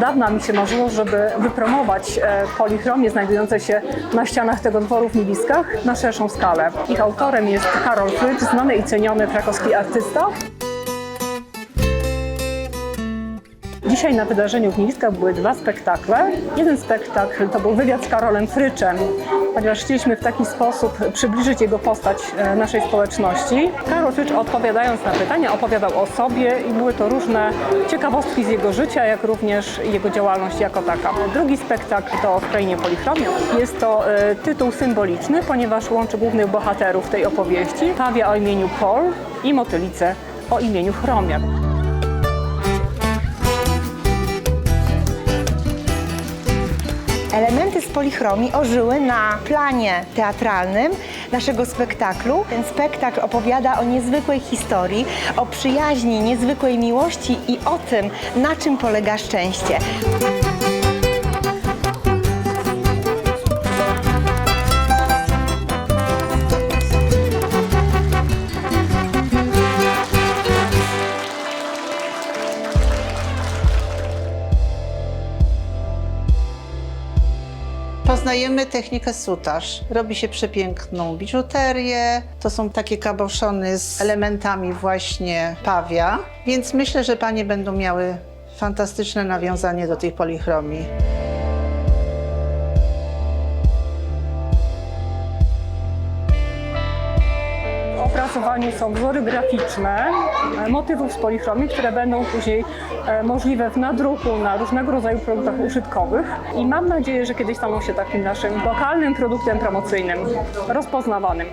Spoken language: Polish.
dawna mi się marzyło, żeby wypromować e, polichromię znajdujące się na ścianach tego dworu w Miliskach na szerszą skalę. Ich autorem jest Karol Frycz, znany i ceniony krakowski artysta. Dzisiaj na wydarzeniu w Miliskach były dwa spektakle. Jeden spektakl to był wywiad z Karolem Fryczem, ponieważ chcieliśmy w taki sposób przybliżyć jego postać e, naszej społeczności. Karol Frycz odpowiadając na pytania opowiadał o sobie i były to różne ciekawostki z jego życia, jak również jego działalność jako taka. Drugi spektakl to W krainie. Jest to e, tytuł symboliczny, ponieważ łączy głównych bohaterów tej opowieści. Pawia o imieniu Paul i motylicę o imieniu Chromia. Elementy z polichromii ożyły na planie teatralnym naszego spektaklu. Ten spektakl opowiada o niezwykłej historii, o przyjaźni, niezwykłej miłości i o tym, na czym polega szczęście. Poznajemy technikę sutaż. Robi się przepiękną biżuterię. To są takie kaboszony z elementami właśnie pawia. Więc myślę, że panie będą miały fantastyczne nawiązanie do tej polichromii. Są wzory graficzne e, motywów z polichromii, które będą później e, możliwe w nadruku na różnego rodzaju produktach użytkowych i mam nadzieję, że kiedyś staną się takim naszym lokalnym produktem promocyjnym, rozpoznawanym.